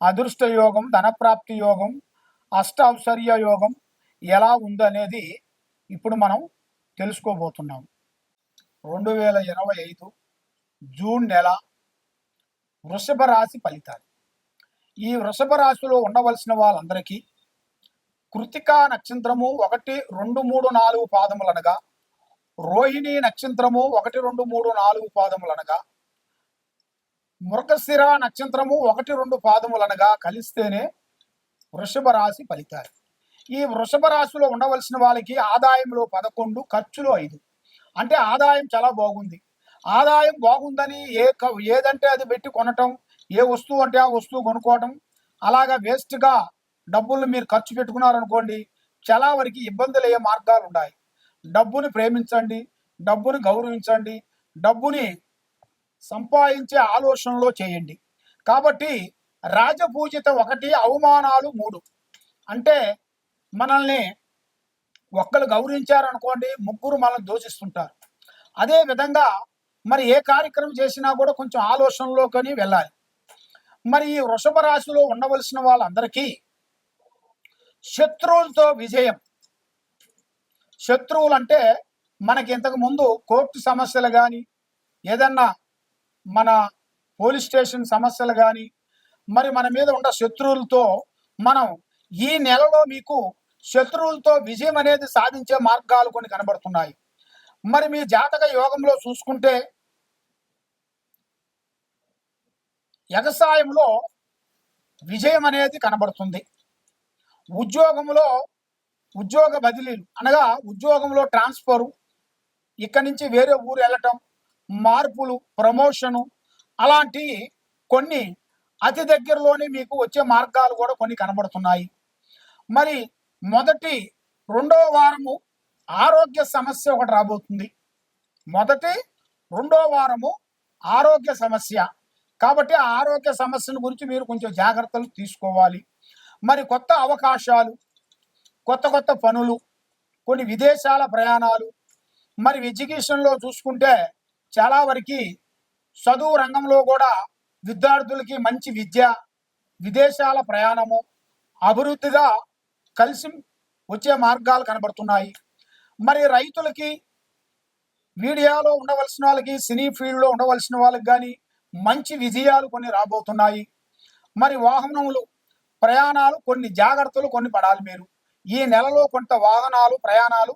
అదృష్ట యోగం ధనప్రాప్తి యోగం అష్టౌశ్వర్య యోగం ఎలా ఉందనేది ఇప్పుడు మనం తెలుసుకోబోతున్నాం. రెండు వేల ఇరవై ఐదు జూన్ నెల వృషభ రాశి ఫలితాలు. ఈ వృషభ రాశిలో ఉండవలసిన వాళ్ళందరికీ కృతికా నక్షత్రము ఒకటి రెండు మూడు నాలుగు పాదములనగా రోహిణి నక్షత్రము ఒకటి రెండు మూడు నాలుగు పాదములనగా మృగశిర నక్షత్రము ఒకటి రెండు పాదములనగా కలిస్తేనే వృషభ రాశి ఫలితాలు. ఈ వృషభ రాశిలో ఉండవలసిన వాళ్ళకి ఆదాయంలో పదకొండు ఖర్చులు ఐదు. అంటే ఆదాయం చాలా బాగుంది. ఆదాయం బాగుందని ఏ క- ఏదంటే అది పెట్టి కొనటం ఏ వస్తువు అంటే ఆ వస్తువు కొనుక్కోవటం అలాగా వేస్ట్గా డబ్బులు మీరు ఖర్చు పెట్టుకున్నారనుకోండి చాలా వరకు ఇబ్బందులు అయ్యే మార్గాలు ఉన్నాయి డబ్బుని ప్రేమించండి డబ్బుని గౌరవించండి డబ్బుని సంపాదించే ఆలోచనలో చేయండి. కాబట్టి రాజపూజిత ఒకటి అవమానాలు మూడు. అంటే మనల్ని ఒక్కరు గౌరవించారనుకోండి ముగ్గురు మనల్ని దోషిస్తుంటారు. అదే విధంగా మరి ఏ కార్యక్రమం చేసినా కూడా కొంచెం ఆలోచనలోకని వెళ్ళాలి. మరి ఈ వృషభ రాశిలో ఉండవలసిన వాళ్ళందరికీ శత్రువులతో విజయం. శత్రువులు అంటే మనకి ఇంతకు ముందు కోర్టు సమస్యలు కానీ ఏదన్నా మన పోలీస్ స్టేషన్ సమస్యలు కానీ మరి మన మీద ఉన్న శత్రువులతో మనం ఈ నెలలో మీకు శత్రువులతో విజయం అనేది సాధించే మార్గాలు కొన్ని కనబడుతున్నాయి. మరి మీ జాతక యోగంలో చూసుకుంటే వ్యవసాయంలో విజయం అనేది కనబడుతుంది. ఉద్యోగంలో ఉద్యోగ బదిలీలు అనగా ఉద్యోగంలో ట్రాన్స్ఫరు ఇక్కడి నుంచి వేరే ఊరు వెళ్ళటం మార్పులు ప్రమోషను అలాంటి కొన్ని అతి దగ్గరలోనే మీకు వచ్చే మార్గాలు కూడా కొన్ని కనబడుతున్నాయి. మరి మొదటి రెండవ వారము ఆరోగ్య సమస్య ఒకటి రాబోతుంది. మొదటి రెండో వారము ఆరోగ్య సమస్య. కాబట్టి ఆ ఆరోగ్య సమస్యను గురించి మీరు కొంచెం జాగ్రత్తలు తీసుకోవాలి. మరి కొత్త అవకాశాలు కొత్త కొత్త పనులు కొన్ని విదేశాల ప్రయాణాలు మరి ఎడ్యుకేషన్లో చూసుకుంటే చాలా వరకు చదువు రంగంలో కూడా విద్యార్థులకి మంచి విద్య విదేశాల ప్రయాణము అభివృద్ధిగా కలిసి వచ్చే మార్గాలు కనబడుతున్నాయి. మరి రైతులకి మీడియాలో ఉండవలసిన వాళ్ళకి సినీ ఫీల్డ్లో ఉండవలసిన వాళ్ళకి కానీ మంచి విజయాలు కొన్ని రాబోతున్నాయి. మరి వాహనములు ప్రయాణాలు కొన్ని జాగ్రత్తలు కొన్ని పడాలి మీరు. ఈ నెలలో కొంత వాహనాలు ప్రయాణాలు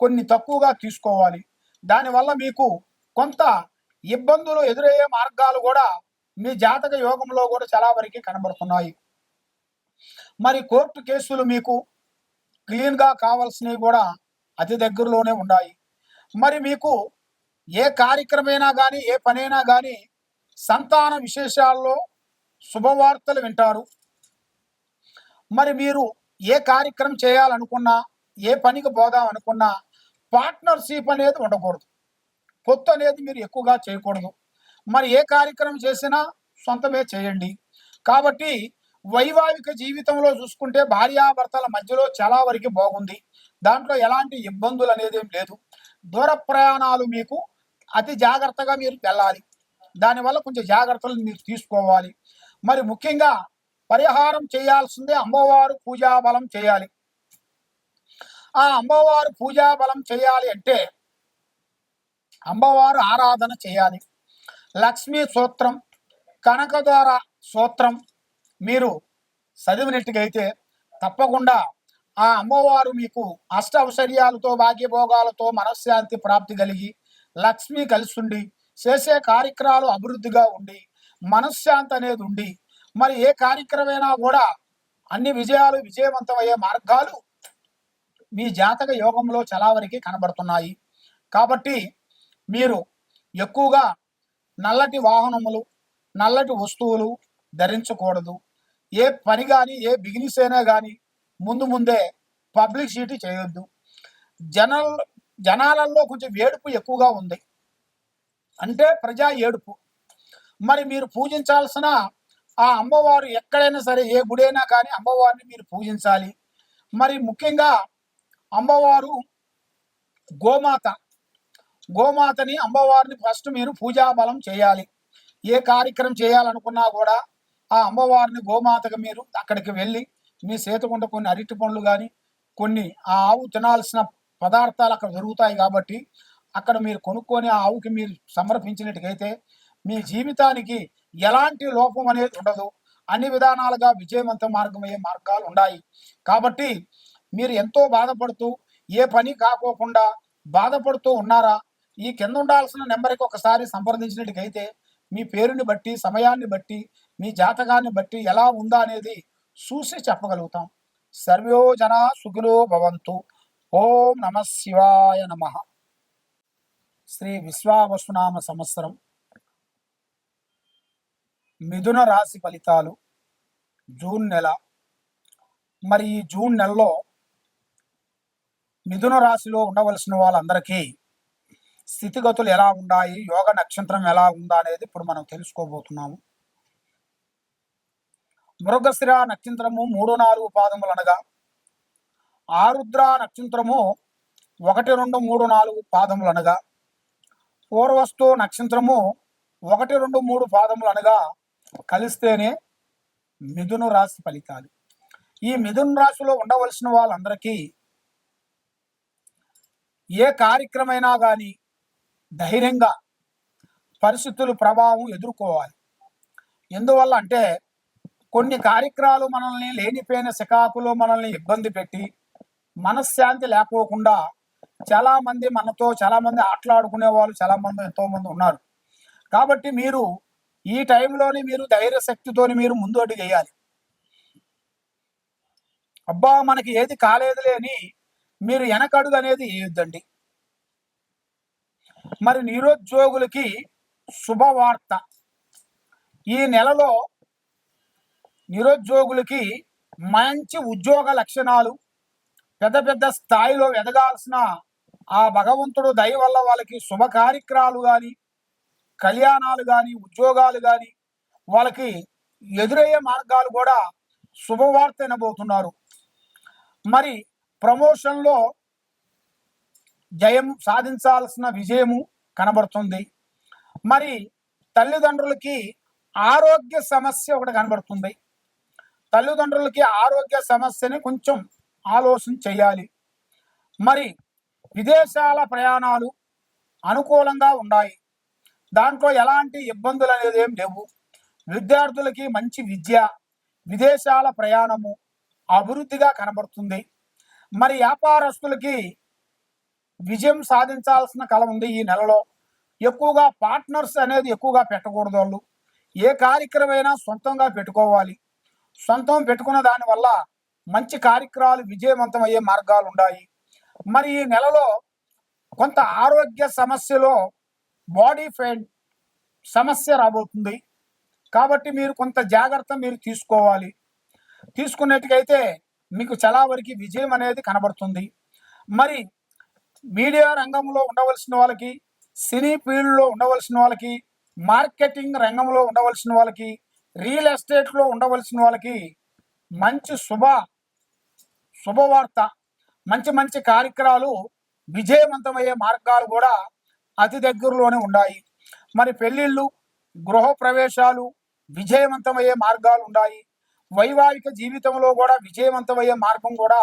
కొన్ని తక్కువగా తీసుకోవాలి. దానివల్ల మీకు కొంత ఇబ్బందులు ఎదురయ్యే మార్గాలు కూడా మీ జాతక యోగంలో కూడా చాలా వరకు కనబడుతున్నాయి. మరి కోర్టు కేసులు మీకు క్లీన్గా కావాల్సినవి కూడా అతి దగ్గరలోనే ఉన్నాయి. మరి మీకు ఏ కార్యక్రమైనా కానీ ఏ పనైనా కానీ సంతాన విశేషాల్లో శుభవార్తలు వింటారు. మరి మీరు ఏ కార్యక్రమం చేయాలనుకున్నా ఏ పనికి పోదాం అనుకున్నా పార్ట్నర్షిప్ అనేది ఉండకూడదు. పొత్తు అనేది మీరు ఎక్కువగా చేయకూడదు. మరి ఏ కార్యక్రమం చేసినా సొంతమే చేయండి. కాబట్టి వైవాహిక జీవితంలో చూసుకుంటే భార్యాభర్తల మధ్యలో చాలా వరకు బాగుంది. దాంట్లో ఎలాంటి ఇబ్బందులు అనేది ఏం లేదు. దూర ప్రయాణాలు మీకు అతి జాగ్రత్తగా మీరు వెళ్ళాలి. దానివల్ల కొంచెం జాగ్రత్తలు మీరు తీసుకోవాలి. మరి ముఖ్యంగా పరిహారం చేయాల్సిందే అమ్మవారు పూజా బలం చేయాలి. ఆ అమ్మవారు పూజా బలం చేయాలి అంటే అమ్మవారు ఆరాధన చేయాలి. లక్ష్మీ సూత్రం కనకద్వార సూత్రం మీరు చదివినట్టుగైతే తప్పకుండా ఆ అమ్మవారు మీకు అష్ట ఔశ్వర్యాలతో భాగ్యభోగాలతో మనశ్శాంతి ప్రాప్తి కలిగి లక్ష్మి కలిసిండి చేసే కార్యక్రమాలు అభివృద్ధిగా ఉండి మనశ్శాంతి అనేది ఉండి మరి ఏ కార్యక్రమైనా కూడా అన్ని విజయాలు విజయవంతమయ్యే మార్గాలు మీ జాతక యోగంలో చాలా వరకు కనబడుతున్నాయి. కాబట్టి మీరు ఎక్కువగా నల్లటి వాహనములు నల్లటి వస్తువులు ధరించకూడదు. ఏ పని కానీ ఏ బిజినెస్ అయినా కానీ ముందు ముందే పబ్లిసిటీ చేయొద్దు. జనల్ జనాలలో కొంచెం ఏడుపు ఎక్కువగా ఉంది. అంటే ప్రజా ఏడుపు. మరి మీరు పూజించాల్సిన ఆ అమ్మవారు ఎక్కడైనా సరే ఏ గుడైనా కానీ అమ్మవారిని మీరు పూజించాలి. మరి ముఖ్యంగా అమ్మవారు గోమాత గోమాతని అమ్మవారిని ఫస్ట్ మీరు పూజా బలం చేయాలి. ఏ కార్యక్రమం చేయాలనుకున్నా కూడా ఆ అమ్మవారిని గోమాతగా మీరు అక్కడికి వెళ్ళి మీ చేతకుండా కొన్ని అరటి పండ్లు కానీ కొన్ని ఆ ఆవు తినాల్సిన పదార్థాలు అక్కడ దొరుకుతాయి కాబట్టి అక్కడ మీరు కొనుక్కొని ఆ ఆవుకి మీరు సమర్పించినట్టుకైతే మీ జీవితానికి ఎలాంటి లోపం అనేది ఉండదు. అన్ని విధానాలుగా విజయవంత మార్గమయ్యే మార్గాలు ఉన్నాయి. కాబట్టి మీరు ఎంతో బాధపడుతూ ఏ పని కాకోకుండా బాధపడుతూ ఉన్నారా? ఈ కింద ఉండాల్సిన నెంబర్కి ఒకసారి సంప్రదించినట్టుకైతే మీ పేరుని బట్టి సమయాన్ని బట్టి మీ జాతకాన్ని బట్టి ఎలా ఉందా అనేది చూసి చెప్పగలుగుతాం. సర్వోజన సుఖిలో భవంతు. ఓం నమ శివాయ నమ. శ్రీ విశ్వావసునామ సంవత్సరం. మిథున రాశి ఫలితాలు. జూన్ నెల. మరి ఈ జూన్ నెలలో మిథున రాశిలో ఉండవలసిన వాళ్ళందరికీ స్థితిగతులు ఎలా ఉన్నాయి? యోగ నక్షత్రం ఎలా ఉందా అనేది ఇప్పుడు మనం తెలుసుకోబోతున్నాము. మృగశిర నక్షత్రము మూడు నాలుగు పాదములు అనగా ఆరుద్ర నక్షత్రము ఒకటి రెండు మూడు నాలుగు పాదములు అనగా పూర్వస్తు నక్షత్రము ఒకటి రెండు మూడు పాదములు అనగా కలిస్తేనే మిథును రాశి ఫలితాలు. ఈ మిథున రాశిలో ఉండవలసిన వాళ్ళందరికీ ఏ కార్యక్రమైనా కానీ ధైర్యంగా పరిస్థితులు ప్రభావం ఎదుర్కోవాలి. ఎందువల్ల అంటే కొన్ని కార్యక్రమాలు మనల్ని లేనిపోయిన శికాకులో మనల్ని ఇబ్బంది పెట్టి మనశ్శాంతి లేకోకుండా చాలామంది మనతో చాలామంది ఆటలాడుకునే వాళ్ళు చాలామంది ఎంతోమంది ఎంతో మంది ఉన్నారు. కాబట్టి మీరు ఈ టైంలోనే మీరు ధైర్య శక్తితోని మీరు ముందు అడుగు వేయాలి. అబ్బా మనకి ఏది కాలేదులే అని మీరు వెనకడుగు అనేది వేయొద్దండి. మరి నిరుద్యోగులకి శుభవార్త. ఈ నెలలో నిరుద్యోగులకి మంచి ఉద్యోగ లక్షణాలు పెద్ద పెద్ద స్థాయిలో ఎదగాల్సిన ఆ భగవంతుడు దయ వల్ల వాళ్ళకి శుభ కార్యక్రమాలు కానీ కళ్యాణాలు కానీ ఉద్యోగాలు కానీ వాళ్ళకి ఎదురయ్యే మార్గాలు కూడా శుభవార్త వినబోతున్నారు. మరి ప్రమోషన్లో జయం సాధించాల్సిన విజయము కనబడుతుంది. మరి తల్లిదండ్రులకి ఆరోగ్య సమస్య ఒకటి కనబడుతుంది. తల్లిదండ్రులకి ఆరోగ్య సమస్యని కొంచెం ఆలోచన చేయాలి. మరి విదేశాల ప్రయాణాలు అనుకూలంగా ఉన్నాయి. దాంట్లో ఎలాంటి ఇబ్బందులు అనేది ఏం లేవు. విద్యార్థులకి మంచి విద్య విదేశాల ప్రయాణము అభివృద్ధిగా కనబడుతుంది. మరి వ్యాపారస్తులకి విజయం సాధించాల్సిన కళ ఉంది ఈ నెలలో. ఎక్కువగా పార్ట్నర్స్ అనేది ఎక్కువగా పెట్టకూడదు వాళ్ళు. ఏ కార్యక్రమైనా సొంతంగా పెట్టుకోవాలి. సొంతం పెట్టుకున్న దానివల్ల మంచి కార్యక్రమాలు విజయవంతం అయ్యే మార్గాలు ఉన్నాయి. మరి ఈ నెలలో కొంత ఆరోగ్య సమస్యలో బాడీ పెయిన్ సమస్య రాబోతుంది. కాబట్టి మీరు కొంత జాగ్రత్త మీరు తీసుకోవాలి. తీసుకున్నట్టుకైతే మీకు చాలా వరకు విజయం అనేది కనబడుతుంది. మరి మీడియా రంగంలో ఉండవలసిన వాళ్ళకి సినీ ఫీల్డ్లో ఉండవలసిన వాళ్ళకి మార్కెటింగ్ రంగంలో ఉండవలసిన వాళ్ళకి రియల్ ఎస్టేట్లో ఉండవలసిన వాళ్ళకి మంచి శుభ శుభవార్త మంచి మంచి కార్యక్రమాలు విజయవంతమయ్యే మార్గాలు కూడా అతి దగ్గరలోనే ఉన్నాయి. మరి పెళ్ళిళ్ళు గృహ ప్రవేశాలు విజయవంతమయ్యే మార్గాలు ఉన్నాయి. వైవాహిక జీవితంలో కూడా విజయవంతమయ్యే మార్గం కూడా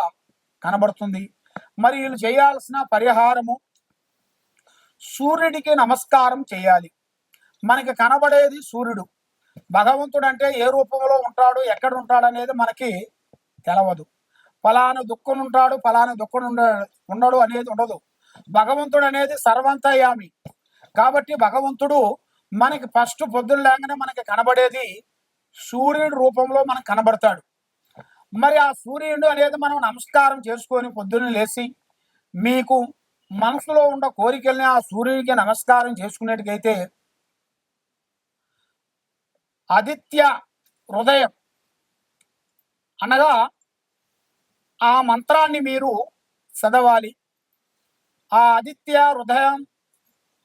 కనబడుతుంది. మరి వీళ్ళు చేయాల్సిన పరిహారము సూర్యుడికి నమస్కారం చేయాలి. మనకి కనబడేది సూర్యుడు. భగవంతుడు అంటే ఏ రూపంలో ఉంటాడు ఎక్కడ ఉంటాడు అనేది మనకి తెలవదు. ఫలానా దుఃఖం ఉంటాడు ఫలానా దుఃఖం ఉండడు అనేది ఉండదు. భగవంతుడు అనేది సర్వంతయామి కాబట్టి భగవంతుడు మనకి ఫస్ట్ పొద్దున్న లేకనే మనకి కనబడేది సూర్యుడి రూపంలో మనకు కనబడతాడు. మరి ఆ సూర్యుడు అనేది మనం నమస్కారం చేసుకొని పొద్దున్న లేచి మీకు మనసులో ఉన్న కోరికల్ని ఆ సూర్యుడికి నమస్కారం చేసుకునేటికైతే ఆదిత్య హృదయం అనగా ఆ మంత్రాన్ని మీరు చదవాలి. ఆ ఆదిత్య హృదయం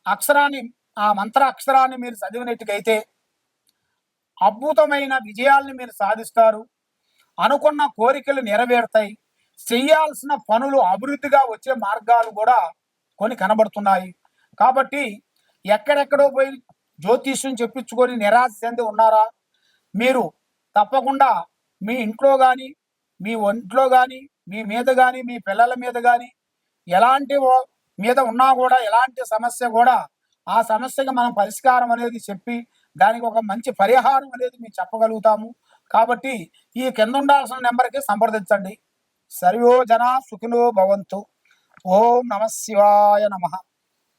అక్షరాన్ని ఆ మంత్ర అక్షరాన్ని మీరు చదివినట్టుకైతే అద్భుతమైన విజయాల్ని మీరు సాధిస్తారు. అనుకున్న కోరికలు నెరవేరుతాయి. చేయాల్సిన పనులు అభివృద్ధిగా వచ్చే మార్గాలు కూడా కొన్ని కనబడుతున్నాయి. కాబట్టి ఎక్కడెక్కడో పోయి జ్యోతిష్యం చెప్పించుకొని నిరాశ చెంది ఉన్నారా? మీరు తప్పకుండా మీ ఇంట్లో కానీ మీ ఒంట్లో కానీ మీ మీద కానీ మీ పిల్లల మీద కానీ ఎలాంటి మీద ఉన్నా కూడా ఎలాంటి సమస్య కూడా ఆ సమస్యకి మనం పరిష్కారం అనేది చెప్పి దానికి ఒక మంచి పరిహారం అనేది మేము చెప్పగలుగుతాము. కాబట్టి ఈ కింద ఉండాల్సిన నెంబర్కి సంప్రదించండి. సర్వో జన సుఖినో భవంతు. ఓం నమ శివాయ నమః.